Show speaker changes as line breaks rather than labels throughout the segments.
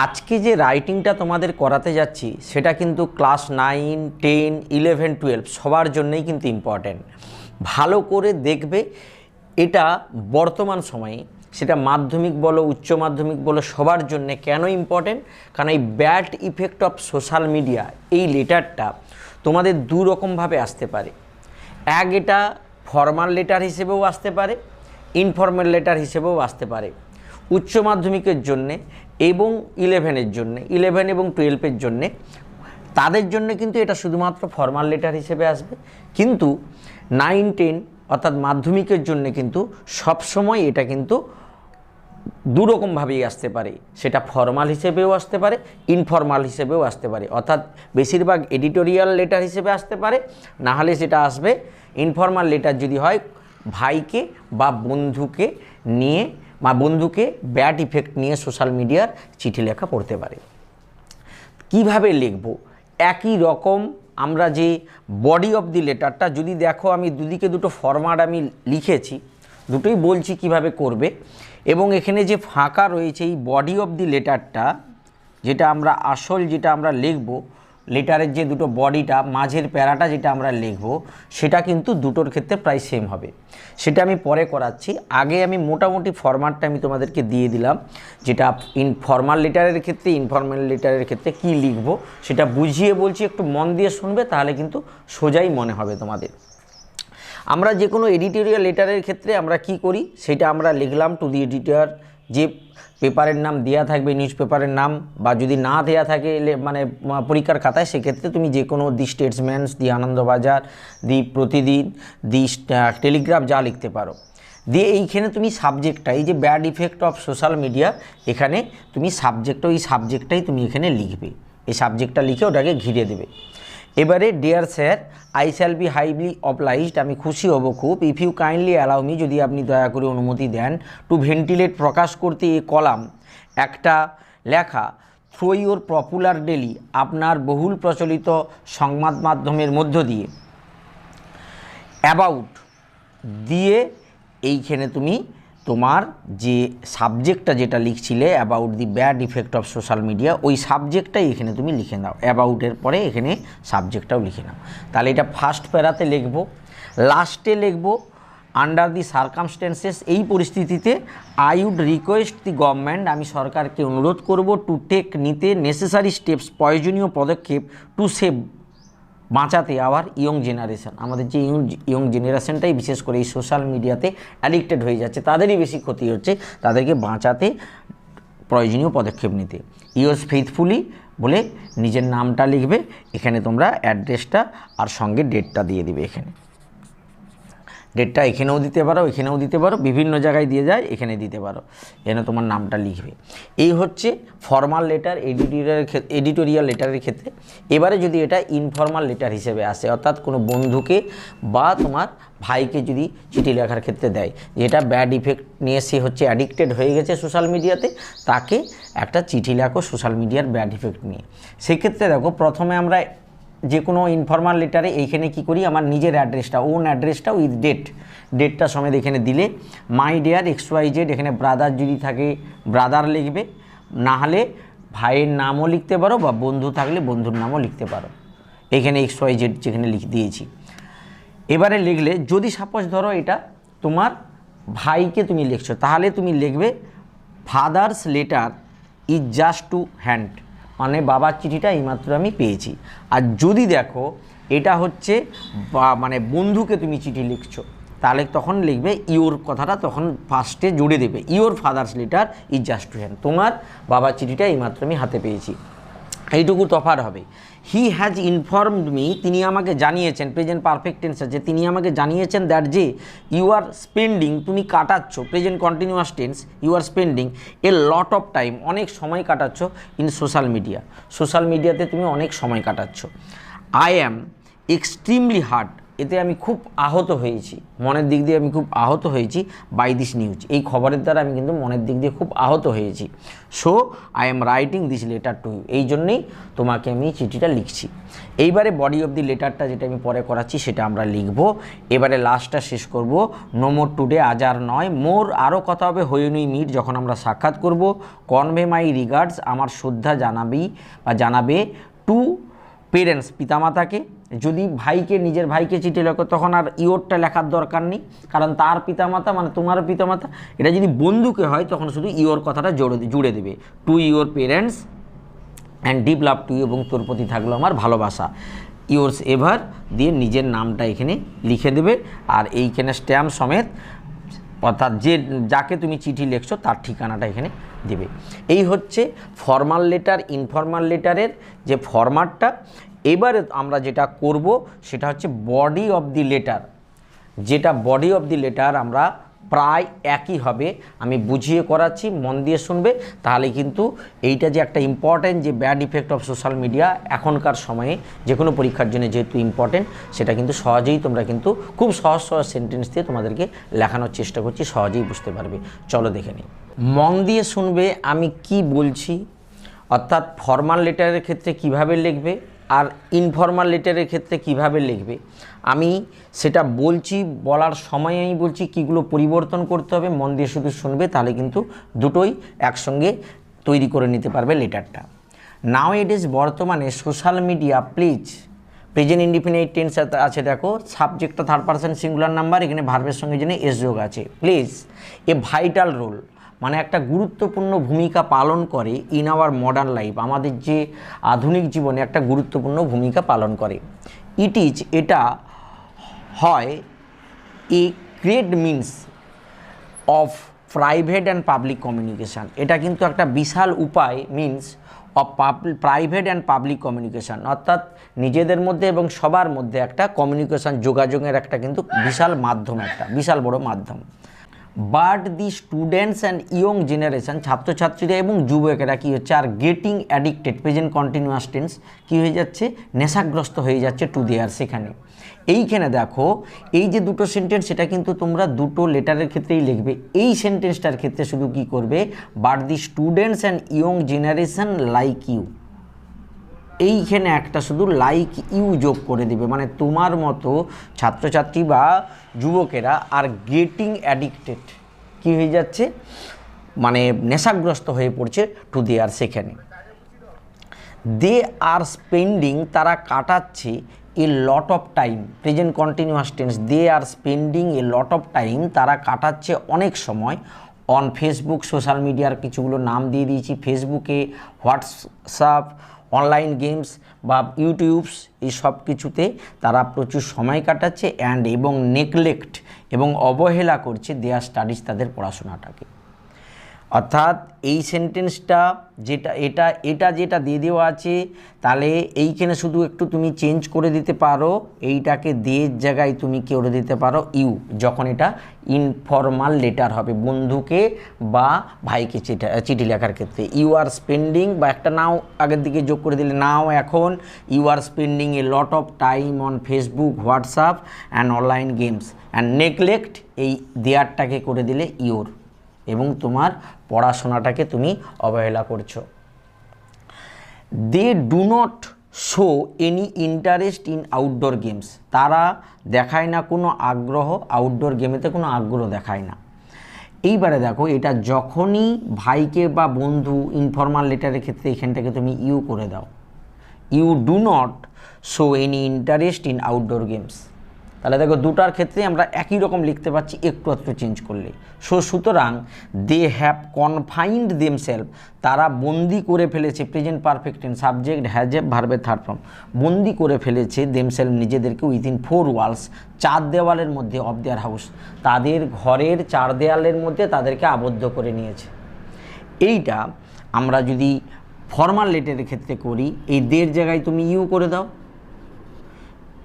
আজকে যে রাইটিংটা তোমাদের করাতে যাচ্ছি, সেটা কিন্তু class nine ten eleven twelve সবার জন্যই কিন্তু ইম্পর্ট্যান্ট ভালো করে দেখবে, এটা বর্তমান সময়ে, সেটা মাধ্যমিক বলো, উচ্চ মাধ্যমিক বলো, সবার জন্য কেন ইম্পর্ট্যান্ট কারণ এই bad effect of social media এই লেটারটা তোমাদের দু রকমভাবে আসতে পারে। এক এটা ফর্মাল লেটার হিসেবেও আসতে পারে ইনফর্মাল লেটার হিসেবেও আসতে পারে। উচ্চ মাধ্যমিকের জন্যে এবং ইলেভেনের জন্যে ইলেভেন এবং টুয়েলভের জন্যে, তাদের জন্য কিন্তু এটা শুধুমাত্র ফর্মাল লেটার হিসেবে আসবে। কিন্তু নাইন টেন অর্থাৎ মাধ্যমিকের জন্য কিন্তু সবসময় এটা কিন্তু দুরকমভাবেই আসতে পারে। সেটা ফর্মাল হিসেবেও আসতে পারে ইনফর্মাল হিসেবেও আসতে পারে। অর্থাৎ বেশিরভাগ এডিটোরিয়াল লেটার হিসেবে আসতে পারে না হলে সেটা আসবে ইনফর্মাল লেটার যদি হয় ভাইকে বা বন্ধুকে নিয়ে বা বন্ধুকে ব্যাড ইফেক্ট নিয়ে সোশ্যাল মিডিয়ার চিঠি লেখা পড়তে পারে। কীভাবে লিখব? একই রকম আমরা যে বডি অফ দি লেটারটা যদি দেখো, আমি দুদিকে দুটো ফরম্যাট আমি লিখেছি, দুটোই বলছি কীভাবে করবে। এবং এখানে যে ফাঁকা রয়েছে এই বডি অফ দি লেটারটা যেটা আমরা আসল যেটা আমরা লিখব লেটারের যে দুটো বডিটা, মাঝের প্যারাটা যেটা আমরা লিখব, সেটা কিন্তু দুটোর ক্ষেত্রে প্রায় সেম হবে। সেটা আমি পরে করাচ্ছি। আগে আমি মোটামুটি ফরম্যাটটা আমি তোমাদেরকে দিয়ে দিলাম, যেটা ইন ফর্মাল লেটারের ক্ষেত্রে ইনফর্মাল লেটারের ক্ষেত্রে কি লিখব, সেটা বুঝিয়ে বলছি, একটু মন দিয়ে শুনবে, তাহলে কিন্তু সোজাই মনে হবে তোমাদের। আমরা যে কোনো এডিটোরিয়াল লেটারের ক্ষেত্রে আমরা কি করি, সেটা আমরা লিখলাম টু দি এডিটর যে পেপারের নাম দেয়া থাকবে নিউজ পেপারের নাম, বা যদি না দেয়া থাকে মানে পরীক্ষার খাতায়, সেক্ষেত্রে তুমি যে কোনো দি স্টেটসম্যানস দি আনন্দবাজার, দি প্রতিদিন, দি টেলিগ্রাফ যা লিখতে পারো। দিয়ে এইখানে তুমি সাবজেক্টটা এই যে bad effect of social media এখানে তুমি সাবজেক্ট ওই সাবজেক্টটাই তুমি এখানে লিখবে। এই সাবজেক্টটা লিখে ওটাকে ঘিরে দেবে। এবারে dear sir I shall be highly obliged আমি খুশি হব খুব। If you kindly allow me যদি আপনি দয়া করে অনুমতি দেন টু ভেন্টিলেট প্রকাশ করতে এ কলাম। একটা লেখা থ্রো ইউর পপুলার ডেলি আপনার বহুল প্রচলিত সংবাদ মাধ্যমের মধ্য দিয়ে। অ্যাবাউট দিয়ে এইখানে তুমি তোমার যে সাবজেক্টটা যেটা লিখছিলে about the bad effect of social media ওই সাবজেক্টটাই এখানে তুমি লিখে নাও। অ্যাবাউটের পরে এখানে সাবজেক্টটাও লিখে নাও। তাহলে এটা ফার্স্ট প্যারাতে লিখব লাস্টে লিখব আন্ডার দি সার্কামস্টেন্সেস এই পরিস্থিতিতে I would request the government আমি সরকারকে অনুরোধ করব টু টেক নিতে নেসেসারি স্টেপস প্রয়োজনীয় পদক্ষেপ টু সেভ বাঁচাতে আবার ইয়ং জেনারেশান আমাদের যে ইয়ং ইয়ং জেনারেশানটাই বিশেষ করে এই সোশ্যাল মিডিয়াতে অ্যাডিক্টেড হয়ে যাচ্ছে, তাদেরই বেশি ক্ষতি হচ্ছে, তাদেরকে বাঁচাতে প্রয়োজনীয় পদক্ষেপ নিতে। ইউজ ফেথফুলি বলে নিজের নামটা লিখবে, এখানে তোমরা অ্যাড্রেসটা আর সঙ্গে ডেটটা দিয়ে দিবে এখানে। ডেটটা এখানেও দিতে পারো, এখানেও দিতে পারো, বিভিন্ন জায়গায় দিয়ে যায়, এখানে দিতে পারো। এখানে তোমার নামটা লিখবে। এই হচ্ছে ফর্মাল লেটার এডিটোরিয়াল এডিটোরিয়াল লেটারের ক্ষেত্রে। এবারে যদি এটা ইনফর্মাল লেটার হিসেবে আসে, অর্থাৎ কোনো বন্ধুকে বা তোমার ভাইকে যদি চিঠি লেখার ক্ষেত্রে দেয়, যেটা ব্যাড ইফেক্ট নিয়ে সে হচ্ছে অ্যাডিক্টেড হয়ে গেছে সোশ্যাল মিডিয়াতে তাকে একটা চিঠি লেখো সোশ্যাল মিডিয়ার ব্যাড ইফেক্ট নিয়ে। সেক্ষেত্রে দেখো, প্রথমে আমরা যে কোনো ইনফর্মাল লেটারে এইখানে কি করি? আমার নিজের অ্যাড্রেসটা ওন অ্যাড্রেসটা উইথ ডেট ডেটটা সমেত এখানে দিলে my dear X Y Z এখানে ব্রাদার যদি থাকে ব্রাদার লিখবে। না হলে ভাইয়ের নামও লিখতে পারো বা বন্ধু থাকলে বন্ধুর নামও লিখতে পারো। এখানে এক্স ওয়াই জেড যেখানে লিখ দিয়েছি। এবারে লিখলে, যদি সাপোজ ধরো এটা তোমার ভাইকে তুমি লিখছো, তাহলে তুমি লিখবে father's letter is just to hand মানে বাবার চিঠিটা এইমাত্র আমি পেয়েছি। আর যদি দেখো, এটা হচ্ছে মানে বন্ধুকে তুমি চিঠি লিখছো, তাহলে তখন লিখবে ইওর কথাটা তখন ফার্স্টে জুড়ে দেবে। Your father's letter is just to hand তোমার বাবার চিঠিটা এইমাত্র আমি হাতে পেয়েছি। এইটুকু তফার হবে। হি হ্যাজ ইনফর্মড মি তিনি আমাকে জানিয়েছেন প্রেজেন্ট পারফেক্ট টেন্স আছে, তিনি আমাকে জানিয়েছেন দ্যাট যে ইউ আর স্পেন্ডিং তুমি কাটাচ্ছ present continuous tense you are spending a lot of time অনেক সময় কাটাচ্ছ ইন সোশ্যাল মিডিয়া সোশ্যাল মিডিয়াতে তুমি অনেক সময় কাটাচ্ছ। আই অ্যাম এক্সট্রিমলি হার্ড এতে আমি খুব আহত হয়েছি। মনের দিক দিয়ে আমি খুব আহত হয়েছি বাই দিস নিউজ এই খবরের দ্বারা আমি কিন্তু মনের দিক দিয়ে খুব আহত হয়েছি। So I am writing this letter to you এই জন্যেই তোমাকে আমি চিঠিটা লিখছি। এইবারে বডি অফ দি লেটারটা যেটা আমি পরে করাচ্ছি সেটা আমরা লিখব। এবারে লাস্টটা শেষ করব। নো মোর টুডে আজ আর নয়। মোর আরও কথা হবে হইনুই মিট, যখন আমরা সাক্ষাৎ করব। কনভে মাই রিগার্ডস আমার শ্রদ্ধা জানাবি বা জানাবে টু পেরেন্টস পিতামাতাকে। যদি ভাইকে, নিজের ভাইকে চিঠি লেখো, তখন আর ইওরটা লেখার দরকার নেই। কারণ তার পিতামাতা মানে তোমার পিতামাতা, এটা যদি বন্ধুকে হয়, তখন শুধু ইওর কথাটা জোড়ে জুড়ে দেবে। To your parents and deep love to এবং তোর প্রতি থাকল আমার ভালোবাসা। ইয়োর্স এভার দিয়ে নিজের নামটা এখানে লিখে দেবে। আর এইখানে স্ট্যাম্প সমেত, অর্থাৎ যে, যাকে তুমি চিঠি লিখছো, তার ঠিকানাটা এখানে দেবে। এই হচ্ছে ফর্মাল লেটার ইনফর্মাল লেটারের যে ফরম্যাটটা এবারে আমরা যেটা করব সেটা হচ্ছে বডি অফ দি লেটার যেটা বডি অফ দি লেটার আমরা প্রায় একই হবে। আমি বুঝিয়ে করাচ্ছি, মন দিয়ে শুনবে। তাহলে কিন্তু এইটা যে একটা ইম্পর্ট্যান্ট যে bad effect of social media এখনকার সময়ে, যে কোনো পরীক্ষার জন্য যেহেতু ইম্পর্ট্যান্ট সেটা কিন্তু সহজেই তোমরা কিন্তু খুব সহজ সহজ সেন্টেন্স দিয়ে তোমাদেরকে লেখানোর চেষ্টা করছি, সহজেই বুঝতে পারবে। চলো দেখে নিই। মন দিয়ে শুনবে আমি কি বলছি? অর্থাৎ ফর্মাল লেটারের ক্ষেত্রে কীভাবে লিখবে? আর ইনফর্মাল লেটারের ক্ষেত্রে কীভাবে লিখবে? আমি সেটা বলছি, বলার সময় আমি বলছি কীগুলো পরিবর্তন করতে হবে, মন দিয়ে শুধু শুনবে, তাহলে কিন্তু দুটোই একসঙ্গে তৈরি করে নিতে পারবে লেটারটা নাও ইট ইজ বর্তমানে social media please present independent tense আছে, দেখো সাবজেক্টটা থার্ড পার্সন সিঙ্গুলার নাম্বার এখানে ভার্বের সঙ্গে জন্য এস যোগ আছে। প্লিজ এ ভাইটাল রোল মানে একটা গুরুত্বপূর্ণ ভূমিকা পালন করে ইন আওয়ার মডার্ন লাইফ আমাদের যে আধুনিক জীবনে একটা গুরুত্বপূর্ণ ভূমিকা পালন করে। ইট ইজ এটা হয় a great means of private and public communication এটা কিন্তু একটা বিশাল উপায় means of private and public communication অর্থাৎ নিজেদের মধ্যে এবং সবার মধ্যে একটা কমিউনিকেশান যোগাযোগের একটা কিন্তু বিশাল মাধ্যম একটা, বিশাল বড় মাধ্যম। But the students and young generation, ছাত্রছাত্রীরা এবং যুবকেরা কী হচ্ছে, are getting addicted, present continuous tense কী হয়ে যাচ্ছে, নেশাগ্রস্ত হয়ে যাচ্ছে টু দেয়ার সেখানে এইখানে দেখো, এই যে দুটো সেন্টেন্স, সেটা কিন্তু তোমরা দুটো লেটারের ক্ষেত্রেই লিখবে। এই সেন্টেন্সটার ক্ষেত্রে শুধু কি করবে, but the students and young generation like you. এইখানে একটা শুধু লাইক ইউ যোগ করে দিবে। মানে তোমার মতো ছাত্রছাত্রী বা যুবকেরা আর গেটিং অ্যাডিক্টেড কি হয়ে যাচ্ছে? মানে নেশাগ্রস্ত হয়ে পড়ছে টু দে আর সেখানে। দে আর স্পেন্ডিং তারা কাটাচ্ছে a lot of time present continuous tense they are spending a lot of time তারা কাটাচ্ছে অনেক সময়। অন ফেসবুক সোশ্যাল মিডিয়ার কিছুগুলো নাম দিয়ে দিয়েছি। ফেসবুকে হোয়াটসঅ্যাপ অনলাইন গেমস বা ইউটিউবস এই সব কিছুতে তারা প্রচুর সময় কাটাচ্ছে অ্যান্ড এবং নেকলেক্ট এবং অবহেলা করছে দেয়ার স্টাডিজ তাদের পড়াশোনাটাকে। অর্থাৎ এই সেন্টেন্সটা যেটা, এটা এটা যেটা দিয়ে দেওয়া আছে, তাহলে এইখানে শুধু একটু তুমি চেঞ্জ করে দিতে পারো, এইটাকে দেয়ের জায়গায় তুমি করে দিতে পারো ইউ যখন এটা ইনফর্মাল লেটার হবে, বন্ধুকে বা ভাইকে চিঠা, চিঠি লেখার ক্ষেত্রে। ইউ আর স্পেন্ডিং বা একটা নাও আগের দিকে যোগ করে দিলে নাও এখন you are spending a lot of time on Facebook WhatsApp and online games and neglect এই দেয়ারটাকে করে দিলে ইউর এবং তোমার পড়াশোনাটাকে তুমি অবহেলা করছ। They do not show any interest in outdoor games তারা দেখায় না কোনো আগ্রহ আউটডোর গেমেতে কোনো আগ্রহ দেখায় না। এইবারে দেখো, এটা যখনই ভাইকে বা বন্ধু ইনফর্মাল লেটারের ক্ষেত্রে এখানটাকে তুমি ইউ করে দাও। You do not show any interest in outdoor games তাহলে দেখো দুটার ক্ষেত্রে আমরা একই রকম লিখতে পাচ্ছি একটু একটু চেঞ্জ করলে সো সুতরাং দে হ্যাভ কনফাইন্ড দেমসেলফ তারা বন্দি করে ফেলেছে present perfect in subject has have ভার্বের থার্ড ফর্ম বন্দি করে ফেলেছে দেমসেলফ নিজেদেরকে উইথিন ফোর ওয়ালস চার দেওয়ালের মধ্যে অফ দেয়ার হাউস তাদের ঘরের চার দেওয়ালের মধ্যে তাদেরকে আবদ্ধ করে নিয়েছে। এইটা আমরা যদি ফর্মাল লেটারের ক্ষেত্রে করি, এই দের জায়গায় তুমি ইউ করে দাও।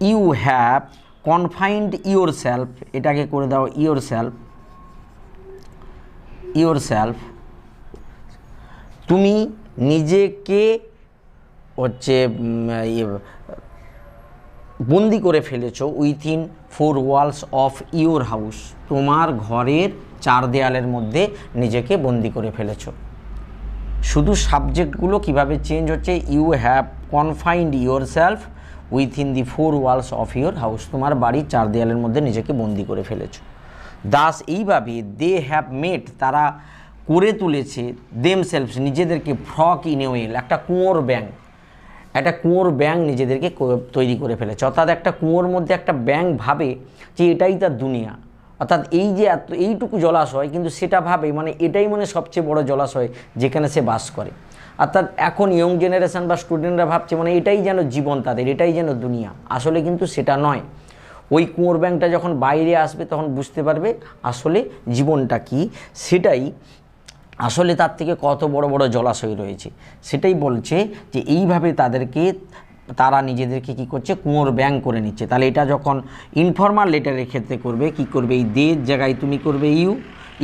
You have confined yourself এটাকে করে দাও ইওর সেলফ ইওর সেলফ তুমি নিজেকে হচ্ছে ইয়ে, বন্দি করে ফেলেছো within four walls of your house তোমার ঘরের চার দেয়ালের মধ্যে নিজেকে বন্দি করে ফেলেছো। শুধু সাবজেক্টগুলো কীভাবে চেঞ্জ হচ্ছে you have confined yourself within the four walls of your house তোমার বাড়ির চার দেয়ালের মধ্যে নিজেকে বন্দি করে ফেলেছো। দাস এইভাবে দে হ্যাভ মেড তারা করে তুলেছে দেম সেলফস নিজেদেরকে ফ্রক ইন ওয়েল একটা কুঁয়োর ব্যাং একটা কুঁয়োর ব্যাং নিজেদেরকে তৈরি করে ফেলেছে। অর্থাৎ একটা কুঁয়োর মধ্যে একটা ব্যাং ভাবে যে এটাই তার দুনিয়া। অর্থাৎ এই যে এত এইটুকু জলাশয়, কিন্তু সেটা ভাবে মানে এটাই মানে সবচেয়ে বড় জলাশয় যেখানে সে বাস করে। অর্থাৎ এখন ইয়ং জেনারেশান বা স্টুডেন্টরা ভাবছে মানে এটাই যেন জীবন তাদের, এটাই যেন দুনিয়া। আসলে কিন্তু সেটা নয়। ওই কুঁয়োর ব্যাংকটা যখন বাইরে আসবে তখন বুঝতে পারবে আসলে জীবনটা কি। সেটাই আসলে তার থেকে কত বড় বড় জলাশয় রয়েছে। সেটাই বলছে যে এইভাবে তাদেরকে, তারা নিজেদেরকে কি করছে, কুঁয়োর ব্যাং করে নিচ্ছে। তাহলে এটা যখন ইনফর্মাল লেটারের ক্ষেত্রে করবে, কি করবে? এই দের জায়গায় তুমি করবে, you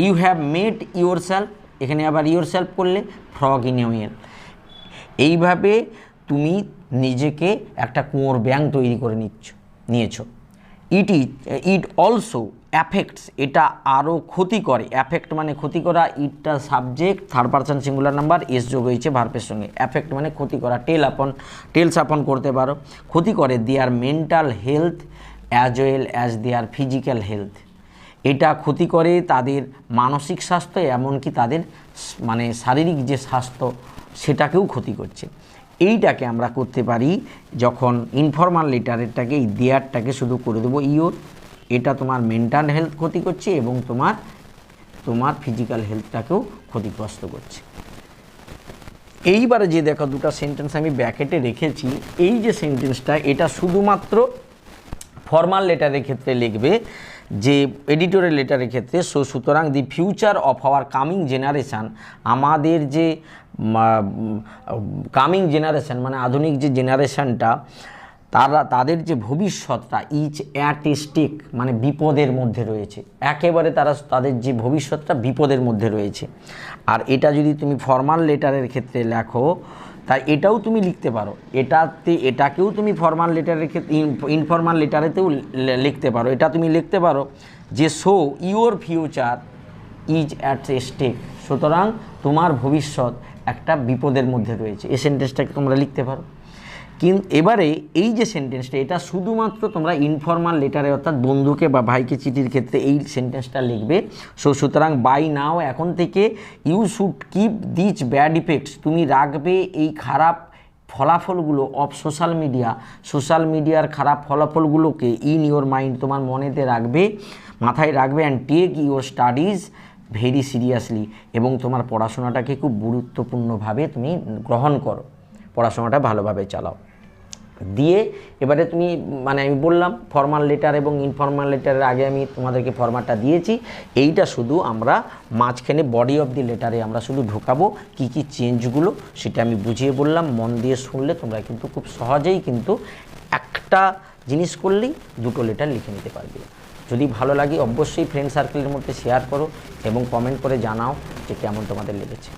you have made yourself এখানে আবার ইউর সেলফ করলে ফ্রগ ইন ইউর এইভাবে তুমি নিজেকে একটা কুঁয়োর ব্যাং তৈরি করে নিচ্ছ, নিয়েছো। ইট ইট অলসো অ্যাফেক্টস এটা আরও ক্ষতি করে। অ্যাফেক্ট মানে ক্ষতি করা ইটটা subject third person singular number S যোগ হয়েছে ভার্পের সঙ্গে। অ্যাফেক্ট মানে ক্ষতি করা টেল আপন টেলস আপন করতে পারো। ক্ষতি করে their mental health as well as their physical health এটা ক্ষতি করে তাদের মানসিক স্বাস্থ্য, এমনকি তাদের মানে শারীরিক যে স্বাস্থ্য, সেটাকেও ক্ষতি করছে। এইটাকে আমরা করতে পারি যখন ইনফর্মাল লেটারেরটাকে এই দেয়ারটাকে শুধু করে দেবো ইওর। এটা তোমার মেন্টাল হেলথ ক্ষতি করছে এবং তোমার তোমার ফিজিক্যাল হেলথটাকেও ক্ষতিগ্রস্ত করছে। এইবারে যে দেখো দুটো সেন্টেন্স আমি ব্যাকেটে রেখেছি, এই যে সেন্টেন্সটা এটা শুধুমাত্র ফর্মাল লেটারের ক্ষেত্রে লিখবে যে এডিটোরিয়াল লেটারের ক্ষেত্রে, সো সুতরাং the future of our coming generation আমাদের যে কামিং জেনারেশান মানে আধুনিক যে জেনারেশানটা তারা, তাদের যে ভবিষ্যৎটা ইচ অ্যাট এ মানে বিপদের মধ্যে রয়েছে। একেবারে তারা, তাদের যে ভবিষ্যৎটা বিপদের মধ্যে রয়েছে। আর এটা যদি তুমি ফর্মাল লেটারের ক্ষেত্রে লেখো তাই এটাও তুমি লিখতে পারো। এটাতে, এটাকেও তুমি ফর্মাল লেটারের ক্ষেত্রে ইনফর্মাল লেটারেতেও লিখতে পারো। এটা তুমি লিখতে পারো যে so your future is at a stake সুতরাং তোমার ভবিষ্যৎ একটা বিপদের মধ্যে রয়েছে। এই সেন্টেন্সটাকে তোমরা লিখতে পারো। কিন্তু এবারে এই যে সেন্টেন্সটা এটা শুধুমাত্র তোমরা ইনফর্মাল লেটারে অর্থাৎ বন্ধুকে বা ভাইকে চিঠির ক্ষেত্রে এই সেন্টেন্সটা লিখবে। সো সুতরাং বাই নাও এখন থেকে you should keep this bad effects তুমি রাখবে এই খারাপ ফলাফলগুলো অফ সোশ্যাল মিডিয়া সোশ্যাল মিডিয়ার খারাপ ফলাফলগুলোকে ইন ইওর মাইন্ড তোমার মনেতে রাখবে, মাথায় রাখবে and take your studies very seriously এবং তোমার পড়াশোনাটাকে খুব গুরুত্বপূর্ণভাবে তুমি গ্রহণ করো। পড়াশোনাটা ভালোভাবে চালাও। দিয়ে এবারে তুমি মানে আমি বললাম ফর্মাল লেটার এবং ইনফর্মাল লেটারের আগে আমি তোমাদেরকে ফরম্যাটটা দিয়েছি। এইটা শুধু আমরা মাঝখানে বডি অফ দি লেটারে আমরা শুধু ঢোকাবো, কি কি চেঞ্জগুলো সেটা আমি বুঝিয়ে বললাম। মন দিয়ে শুনলে তোমরা কিন্তু খুব সহজেই কিন্তু একটা জিনিস করলেই দুটো লেটার লিখে নিতে পারবে। যদি ভালো লাগে অবশ্যই ফ্রেন্ড সার্কেলের মধ্যে শেয়ার করো এবং কমেন্ট করে জানাও যে কেমন তোমাদের লেগেছে।